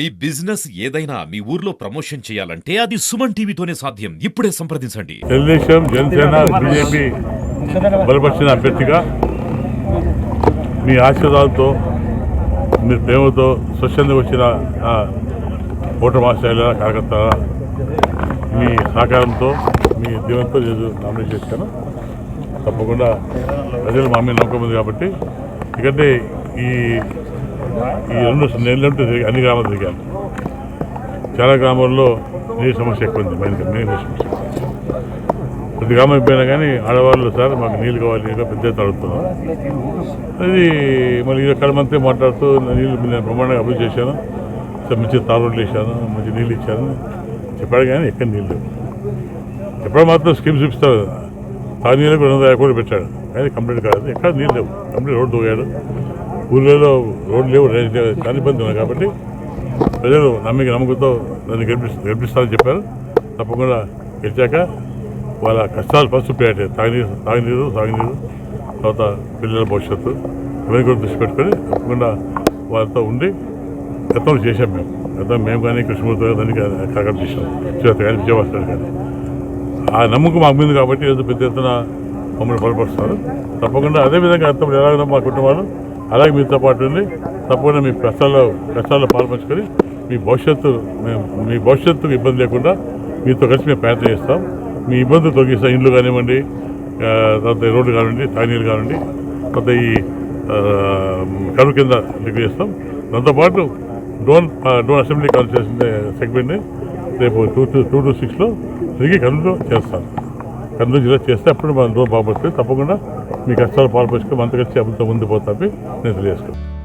మీ business ఏదైనా మీ ఊర్లో promotion చేయాలంటే అది సుమన్ టీవీతోనే సాధ్యం. ఇప్పుడే సంప్రదించండి. తెలుగుదేశం జనసేన బీజేపీ బలపరిచిన అభ్యర్థిగా మీ ఆశీర్వాదంతో మీ ప్రేమతో స్వచ్ఛందంగా వచ్చిన ఓటర్ మాస్టర్ల కార్యకర్తల మీ సహకారంతో మీ దీవెనతో నేను నామినేట్ చేశాను. తప్పకుండా ప్రజలు మా మీద నమ్మకం ఉంది కాబట్టి ఎందుకంటే ఈ ఈ రెండు నెలలుంటే అన్ని గ్రామాలు తిరిగాను. చాలా గ్రామాల్లో నీటి సమస్య ఎక్కువ ఉంది మెయిన్ మెయిన్ సమస్య. ప్రతి గ్రామం అయిపోయినా కానీ ఆడవాళ్ళు సార్ మాకు నీళ్ళు కావాలి ఇంకా పెద్ద అడుగుతున్నాం. అది మళ్ళీ ఇక్కడ మంత్రి మాట్లాడుతూ నీళ్ళు నేను ప్రమాణంగా అభివృద్ధి చేశాను. మంచి తారు రోడ్లు వేసాను మంచి నీళ్ళు ఇచ్చాను. చెప్పాడు కానీ ఎక్కడ నీళ్ళు లేవు. మాత్రం స్కీమ్స్ చూపిస్తారు. తాగునీళ్ళకు రెండు వందల యాభై కోట్లు పెట్టాడు. కానీ కంప్లీట్ కాదు ఎక్కడ నీళ్ళు లేవు. కంప్లీట్ రోడ్డు తోగాడు. ఊళ్ళలో రోడ్లు లేవు డ్రైనేజ్ లేవు చాలా ఇబ్బంది ఉంది కాబట్టి ప్రజలు నమ్మిక నమ్మకంతో నన్ను గెలిపి గెలిపిస్తారని చెప్పారు. తప్పకుండా గెలిచాక వాళ్ళ కష్టాలు ఫస్ట్ ప్రయారిటీ తాగునీరు తాగునీరు సాగునీరు తర్వాత పిల్లల భవిష్యత్తు ఇవన్నీ కూడా దృష్టి పెట్టుకొని తప్పకుండా వాళ్ళతో ఉండి గతంలో చేశాం మేము. గతం మేము కానీ కృష్ణమూర్తి దాన్ని కాకడ చేసాం చేత కానీ విజయవాడ కానీ ఆ నమ్మకం మాకు మీద కాబట్టి ఏదో పెద్ద ఎత్తున మమ్మల్ని బలపరుస్తారు. తప్పకుండా అదేవిధంగా అర్థం ఎలాగో మా కుటుంబాలు అలాగే మీతో పాటు ఉండి తప్పకుండా మీ కష్టాల్లో కష్టాల్లో పాల్పంచుకొని మీ భవిష్యత్తు మేము మీ భవిష్యత్తుకు ఇబ్బంది లేకుండా మీతో కలిసి మేము ప్రయత్నం చేస్తాం. మీ ఇబ్బందులు తొలగిస్తాం. ఇండ్లు కానివ్వండి తర్వాత ఈ రోడ్డు కానివ్వండి తాగునీరు కానివ్వండి తర్వాత ఈ ఆ, కరువు కింద లిక్విడ్ చేస్తాం. దాంతోపాటు డోన్ డ్రోన్ డోన్ అసెంబ్లీ చేసిన సెగ్మెంట్ని రేపు టూ టూ టూ టూ సిక్స్లో తిరిగి కర్నూలు చేస్తాను కర్నూలు జిల్లా చేస్తే అప్పుడు మన డోన్ బాగుపడుతుంది తప్పకుండా మీ కష్టాలు పాల్పంచుకొని మనతో కలిసి అభివృద్ధి ముందు పోతాపి నేను తెలియజేసుకుంటాను